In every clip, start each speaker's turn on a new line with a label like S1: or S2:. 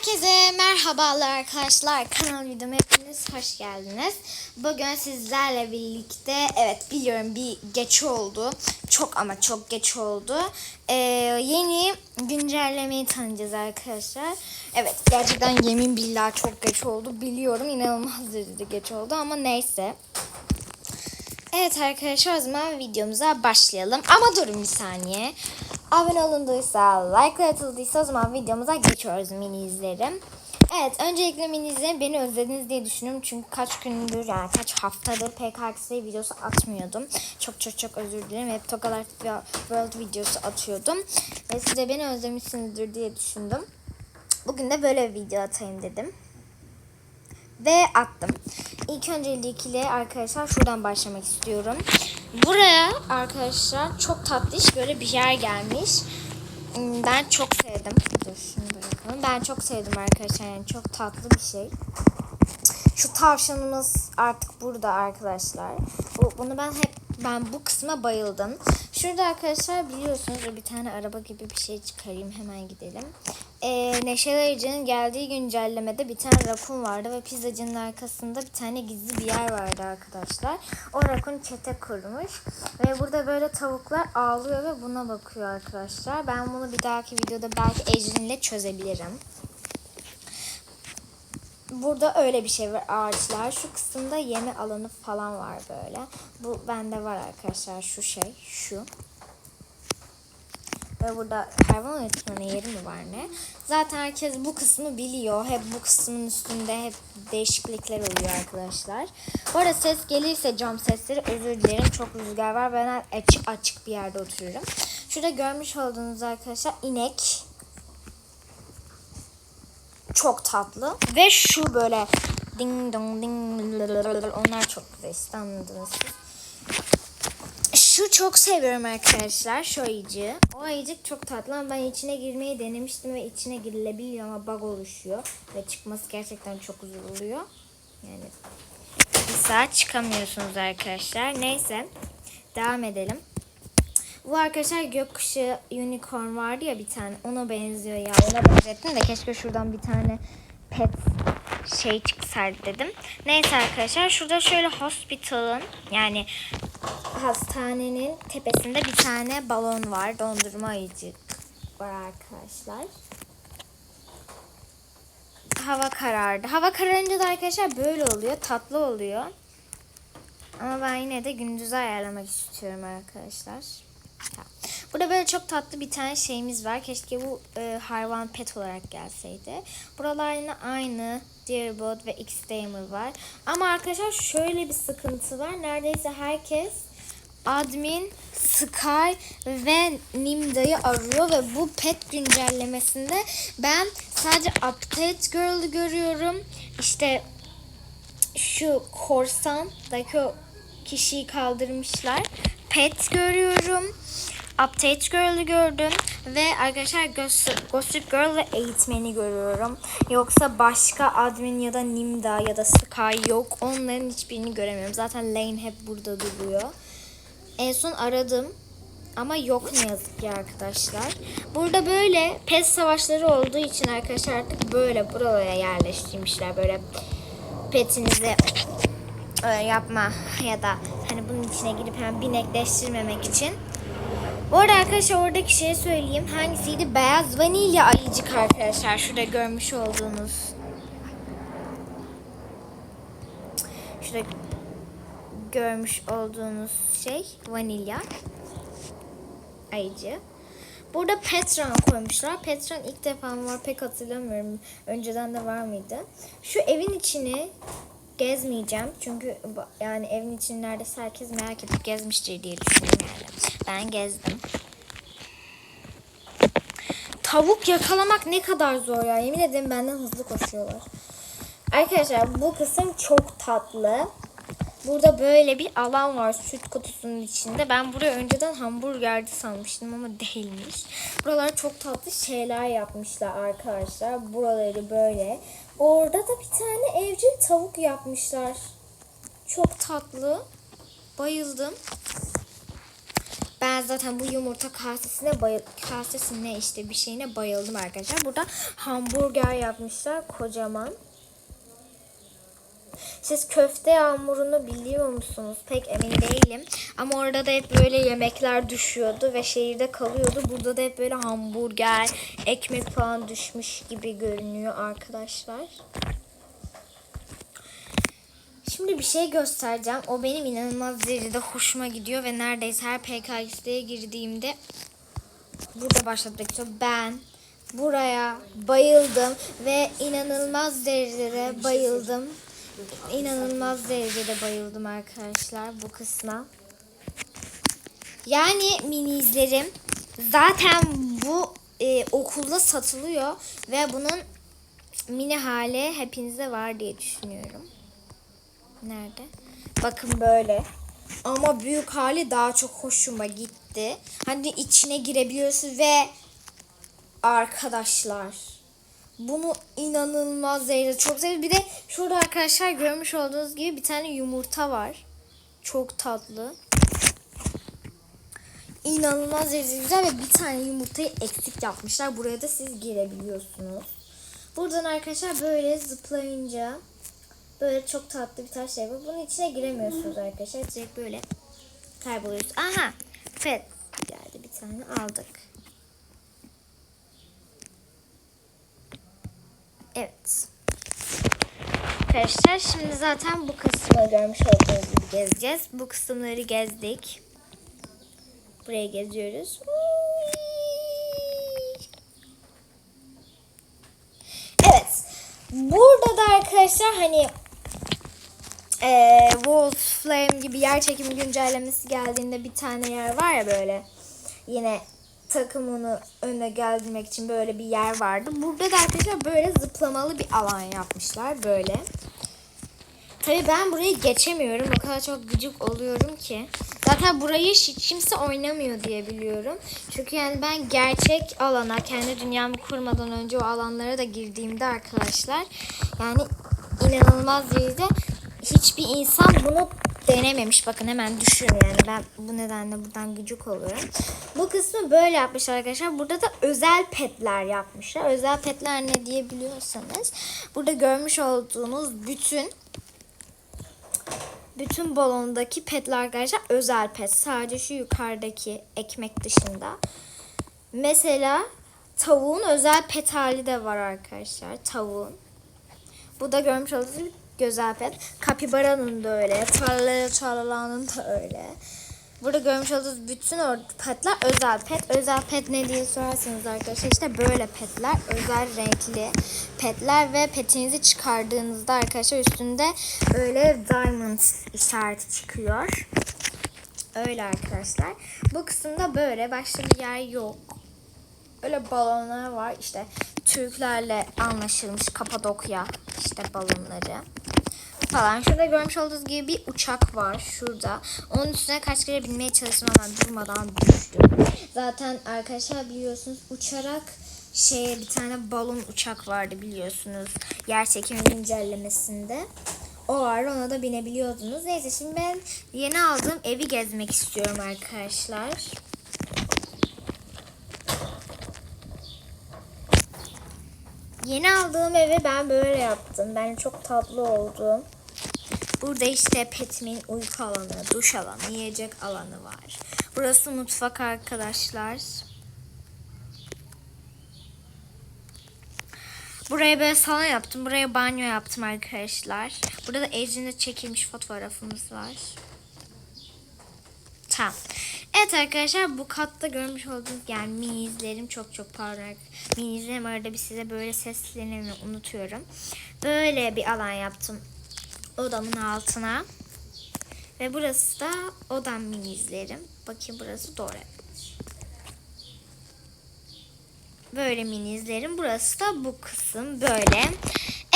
S1: Herkese merhabalar arkadaşlar. Kanal videoma hepiniz hoş geldiniz. Bugün sizlerle birlikte evet biliyorum bir geç oldu. Çok ama çok geç oldu. Ee, yeni güncellemeyi tanıyacağız arkadaşlar. Evet gerçekten yemin billah çok geç oldu. Biliyorum inanılmaz derecede geç oldu ama neyse. Evet arkadaşlar o zaman videomuza başlayalım. Ama durun bir saniye. Abone olunduysa, like atıldıysa o zaman videomuza geçiyoruz mini izlerim. Evet öncelikle mini izlerim beni özlediniz diye düşünüyorum. Çünkü kaç gündür yani kaç haftadır PKXD videosu atmıyordum. Çok çok çok özür dilerim. Hep Tokalar World videosu atıyordum. Ve siz de beni özlemişsinizdir diye düşündüm. Bugün de böyle bir video atayım dedim. Ve attım. İlk öncelikle arkadaşlar şuradan başlamak istiyorum. Buraya arkadaşlar çok tatlış böyle bir yer gelmiş. Hmm, Ben çok sevdim. Dur şunu bırakalım. Ben çok sevdim arkadaşlar. Yani çok tatlı bir şey. Şu tavşanımız artık burada arkadaşlar. Bu, bunu ben hep ben bu kısma bayıldım. Şurada arkadaşlar biliyorsunuz bir tane araba gibi bir şey çıkarayım hemen gidelim. Ee, Neşeli Arıcı'nın geldiği güncellemede bir tane rakun vardı ve pizzacının arkasında bir tane gizli bir yer vardı arkadaşlar. O rakun çete kurmuş ve burada böyle tavuklar ağlıyor ve buna bakıyor arkadaşlar. Ben bunu bir dahaki videoda belki Ejrin'le çözebilirim. Burada öyle bir şey var ağaçlar. Şu kısımda yeme alanı falan var böyle. Bu bende var arkadaşlar şu şey şu. Ve burada hayvan üretimi yeri mi var ne? Zaten herkes bu kısmı biliyor. Hep bu kısmın üstünde hep değişiklikler oluyor arkadaşlar. Bu arada ses gelirse cam sesleri özür dilerim. Çok rüzgar var. Ben açık, açık bir yerde oturuyorum. Şurada görmüş olduğunuz arkadaşlar inek çok tatlı. Ve şu böyle ding dong ding onlar çok güzel işte anladınız. Şu çok seviyorum arkadaşlar. Şu ayıcı. O ayıcık çok tatlı ama ben içine girmeyi denemiştim ve içine girilebiliyor ama bug oluşuyor. Ve çıkması gerçekten çok zor oluyor. Yani saat çıkamıyorsunuz arkadaşlar. Neyse. Devam edelim. Bu arkadaşlar gökkuşu unicorn vardı ya bir tane. Ona benziyor ya. Ona benzettim de keşke şuradan bir tane pet şey çıksaydı dedim. Neyse arkadaşlar şurada şöyle hospital'ın yani hastanenin tepesinde bir tane balon var. Dondurma ayıcık var arkadaşlar. Hava karardı. Hava kararınca da arkadaşlar böyle oluyor. Tatlı oluyor. Ama ben yine de gündüze ayarlamak istiyorum arkadaşlar. Burada böyle çok tatlı bir tane şeyimiz var. Keşke bu e, hayvan pet olarak gelseydi. Buralar yine aynı. Dearbot ve X-Damer var. Ama arkadaşlar şöyle bir sıkıntı var. Neredeyse herkes admin, Sky ve Nimda'yı arıyor ve bu pet güncellemesinde ben sadece Update Girl'ü görüyorum. İşte şu korsandaki o kişiyi kaldırmışlar. Pet görüyorum. Update Girl'ü gördüm. Ve arkadaşlar Gossip Girl ve eğitmeni görüyorum. Yoksa başka admin ya da Nimda ya da Sky yok. Onların hiçbirini göremiyorum. Zaten Lane hep burada duruyor. En son aradım. Ama yok ne yazık ki arkadaşlar. Burada böyle pet savaşları olduğu için arkadaşlar artık böyle buralara yerleştirmişler. Böyle petinizi öyle yapma ya da hani bunun içine girip hemen binekleştirmemek için. Bu arada arkadaşlar oradaki şeyi söyleyeyim. Hangisiydi? Beyaz vanilya ayıcık arkadaşlar. Şurada görmüş olduğunuz. Şurada görmüş olduğunuz şey vanilya ayıcı. Burada Petran koymuşlar. Petran ilk defa mı var pek hatırlamıyorum. Önceden de var mıydı? Şu evin içini gezmeyeceğim. Çünkü yani evin içini neredeyse herkes merak edip gezmiştir diye düşünüyorum yani. Ben gezdim. Tavuk yakalamak ne kadar zor ya. Yemin ederim benden hızlı koşuyorlar. Arkadaşlar bu kısım çok tatlı. Burada böyle bir alan var süt kutusunun içinde. Ben buraya önceden hamburgerdi sanmıştım ama değilmiş. Buralar çok tatlı şeyler yapmışlar arkadaşlar. Buraları böyle. Orada da bir tane evcil tavuk yapmışlar. Çok tatlı. Bayıldım. Ben zaten bu yumurta kasesine bayıl kasesine işte bir şeyine bayıldım arkadaşlar. Burada hamburger yapmışlar kocaman. Siz köfte yağmurunu biliyor musunuz? Pek emin değilim. Ama orada da hep böyle yemekler düşüyordu ve şehirde kalıyordu. Burada da hep böyle hamburger, ekmek falan düşmüş gibi görünüyor arkadaşlar. Şimdi bir şey göstereceğim. O benim inanılmaz derecede hoşuma gidiyor ve neredeyse her PKX'ye girdiğimde burada başlamak istiyorum. Ben buraya bayıldım ve inanılmaz derecede bayıldım. İnanılmaz derecede bayıldım arkadaşlar bu kısma. Yani minizlerim zaten bu e, okulda satılıyor ve bunun mini hali hepinizde var diye düşünüyorum. Nerede? Bakın böyle. Ama büyük hali daha çok hoşuma gitti. Hani içine girebiliyorsunuz ve arkadaşlar bunu inanılmaz derecede çok sevdim. Bir de şurada arkadaşlar görmüş olduğunuz gibi bir tane yumurta var. Çok tatlı. İnanılmaz derecede güzel ve bir tane yumurtayı eksik yapmışlar. Buraya da siz girebiliyorsunuz. Buradan arkadaşlar böyle zıplayınca böyle çok tatlı bir taş şey var. Bunun içine giremiyorsunuz arkadaşlar. Direkt böyle kayboluyorsunuz. Aha! Fed geldi bir tane aldık. Evet. Arkadaşlar şimdi zaten bu kısmı görmüş olduğunuz gibi gezeceğiz. Bu kısımları gezdik. Burayı geziyoruz. Evet. Burada da arkadaşlar hani eee Wolf Flame gibi yer çekimi güncellemesi geldiğinde bir tane yer var ya böyle. Yine takımını öne geldirmek için böyle bir yer vardı. Burada da arkadaşlar böyle zıplamalı bir alan yapmışlar böyle. Tabii ben burayı geçemiyorum. O kadar çok gıcık oluyorum ki. Zaten burayı hiç kimse oynamıyor diye biliyorum. Çünkü yani ben gerçek alana, kendi dünyamı kurmadan önce o alanlara da girdiğimde arkadaşlar yani inanılmaz derecede hiçbir insan bunu denememiş. Bakın hemen düşün yani ben bu nedenle buradan gıcık oluyorum. Bu kısmı böyle yapmışlar arkadaşlar. Burada da özel petler yapmışlar. Özel petler ne diyebiliyorsanız burada görmüş olduğunuz bütün bütün balondaki petler arkadaşlar özel pet. Sadece şu yukarıdaki ekmek dışında. Mesela tavuğun özel pet hali de var arkadaşlar. Tavuğun. Bu da görmüş olduğunuz güzel pet. Kapibara'nın da öyle. Tarlaya Tarlala'nın da öyle. Burada görmüş olduğunuz bütün o petler özel pet. Özel pet ne diye sorarsanız arkadaşlar işte böyle petler. Özel renkli petler ve petinizi çıkardığınızda arkadaşlar üstünde öyle diamond işareti çıkıyor. Öyle arkadaşlar. Bu kısımda böyle başka bir yer yok. Öyle balonlar var işte Türklerle anlaşılmış Kapadokya işte balonları falan. Şurada görmüş olduğunuz gibi bir uçak var şurada. Onun üstüne kaç kere binmeye çalıştım ama durmadan düştüm. Zaten arkadaşlar biliyorsunuz uçarak şeye bir tane balon uçak vardı biliyorsunuz. Yer çekimi güncellemesinde. O var ona da binebiliyordunuz. Neyse şimdi ben yeni aldığım evi gezmek istiyorum arkadaşlar. Yeni aldığım evi ben böyle yaptım. Ben çok tatlı oldum. Burada işte petimin uyku alanı, duş alanı, yiyecek alanı var. Burası mutfak arkadaşlar. Buraya böyle salon yaptım. Buraya banyo yaptım arkadaşlar. Burada da çekilmiş fotoğrafımız var. Tamam. Evet arkadaşlar bu katta görmüş olduğunuz yani minizlerim çok çok pardon. Minizlerim arada bir size böyle seslerini unutuyorum. Böyle bir alan yaptım odamın altına. Ve burası da odam minizlerim. Bakayım burası doğru. Böyle minizlerim. Burası da bu kısım böyle.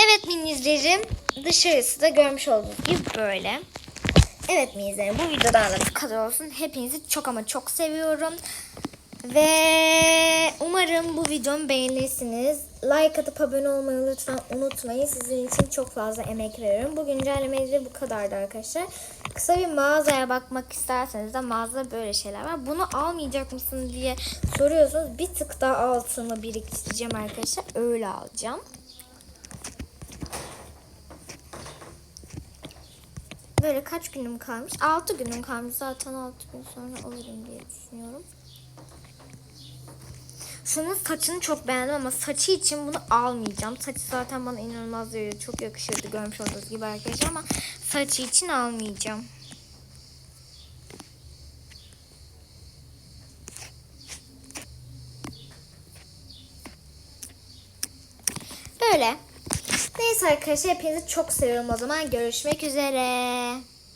S1: Evet minizlerim dışarısı da görmüş olduğunuz gibi böyle. Evet minizlerim bu videodan da bu kadar olsun. Hepinizi çok ama çok seviyorum. Ve umarım bu videomu beğenirsiniz. Like atıp abone olmayı lütfen unutmayın. Sizin için çok fazla emek veriyorum. Bu güncellemeyi de bu kadardı arkadaşlar. Kısa bir mağazaya bakmak isterseniz de mağazada böyle şeyler var. Bunu almayacak mısın diye soruyorsunuz. Bir tık daha altını biriktireceğim arkadaşlar. Öyle alacağım. Böyle kaç günüm kalmış? 6 günüm kalmış. Zaten 6 gün sonra alırım diye düşünüyorum. Şunun saçını çok beğendim ama saçı için bunu almayacağım. Saçı zaten bana inanılmaz veriyor. Çok yakışırdı görmüş olduğunuz gibi arkadaşlar ama saçı için almayacağım. Böyle. Neyse arkadaşlar hepinizi çok seviyorum o zaman. Görüşmek üzere.